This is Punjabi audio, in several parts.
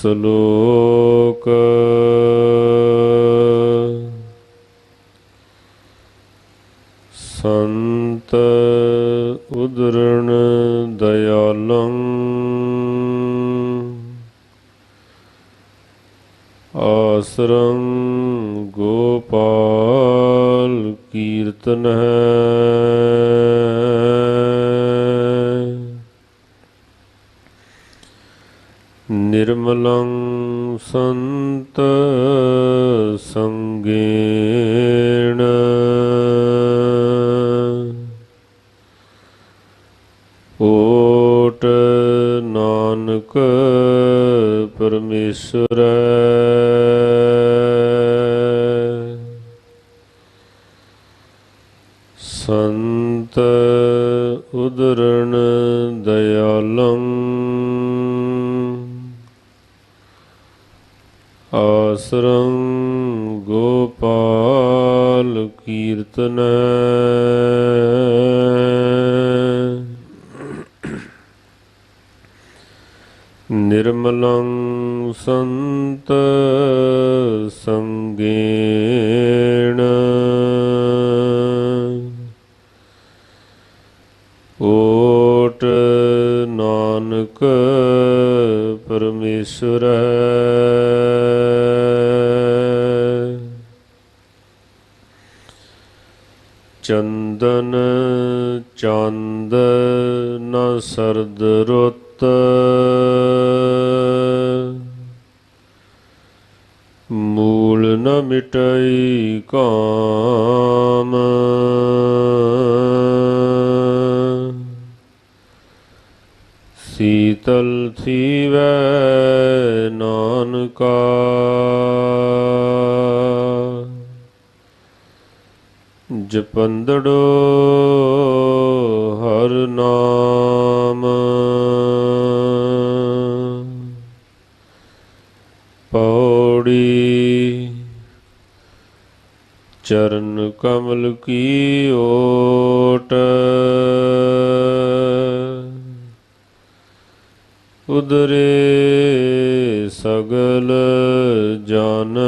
ਸ਼ਲੋਕ। ਸੰਤ ਉਦਰਣ ਦਇਆਲੰ ਆਸਰੰ ਗੋਪਾਲ ਕੀਰਤਨ ਹੈ ਨਿਰਮਲੰ ਸੰਤ ਸੰਗੇਣ। ਓਟ ਨਾਨਕ ਪਰਮੇਸ਼ਰ। ਸੰਤ ਉਦਰਣ ਦਇਆਲੰ ਆਸਰੰ ਗੋਪਾਲ ਕੀਰਤਨ। ਨਿਰਮਲੰ ਸੰਤ ਸੰਗੇਣ। ਓਟ ਨਾਨਕ ਪਰਮੇਸ਼ਵਰ। ਚੰਦਨ ਚੰਦ ਨ ਸਰਦ ਰੁੱਤ। ਮੂਲ ਨ ਮਿਟਈ ਕਾਮ। ਸੀਤਲ ਥੀਵੈ ਨਾਨਕਾ। ਜਪੰਦੜੋ ਹਰ ਨਾਮ। ਪੌੜੀ ਚਰਨ ਕਮਲ ਕੀ ਓਟ। ਉਦਰੇ ਸਗਲ ਜਨ।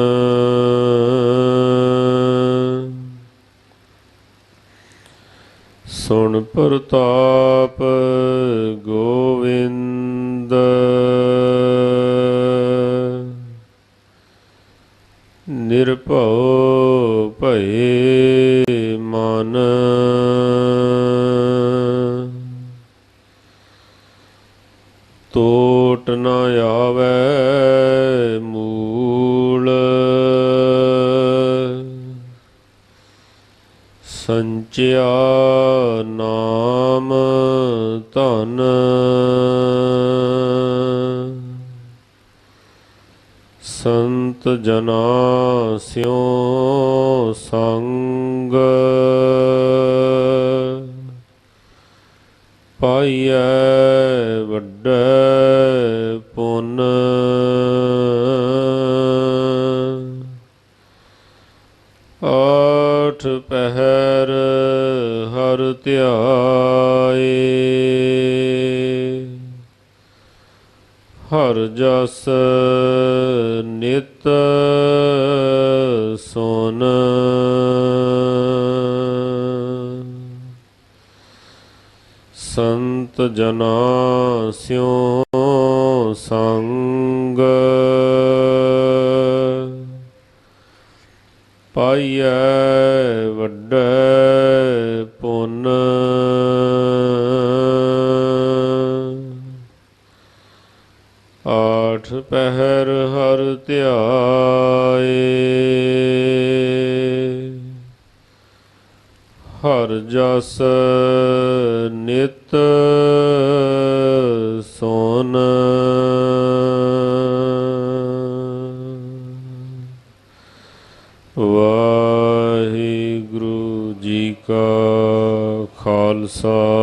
ਸੁਣ ਪ੍ਰਤਾਪ ਗੋਵਿੰਦ। ਨਿਰਭਉ ਭਏ ਮਨ। ਟੋਟ ਨ ਆਵੈ ਮੂਲ। ਸੰਚਿਆ ਧਨ ਸੰਤ ਜਨਾ ਸਿਉ ਸੰਗ। ਪਾਈਐ ਵੱਡੇ ਪੁੰਨ। ਆਠ ਪਹਿ ਹਰ ਜਸ ਨਿਤ ਸੁਨ। ਸੰਤ ਜਨਾ ਸਿਉ ਸੰਗ। ਪਾਈਐ ਵੱਡੇ ਪੁੰਨ। ਆਠ ਪਹਿਰ ਹਰ ਧਿਆਏ। ਹਰ ਜਸ ਨਿਤ ਸੋਨ। ਵਾਹਿਗੁਰੂ ਜੀ ਕਾ ਖਾਲਸਾ।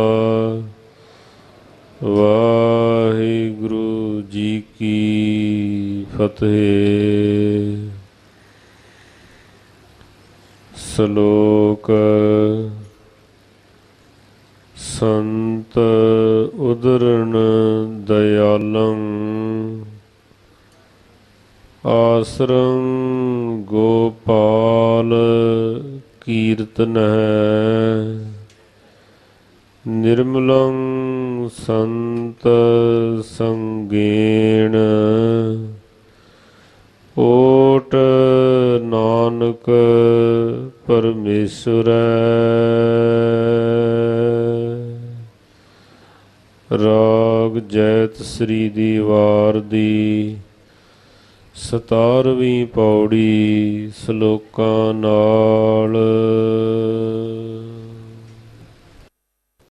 ਫਤਿਹ ਸ਼ਲੋਕ ਸੰਤ ਉਦਰਣ ਦਇਆਲੰ ਆਸਰੰ ਗੋਪਾਲ ਕੀਰਤਨ ਹੈ ਨਿਰਮਲੰ ਸੰਤ ਸੰਗੇਣ ਓਟ ਨਾਨਕ ਪਰਮੇਸ਼ਰੈ ਰਾਗ ਜੈਤ ਸ੍ਰੀ ਦੀ ਵਾਰ ਦੀ ਸਤਾਰਵੀਂ ਪੌੜੀ ਸ਼ਲੋਕਾਂ ਨਾਲ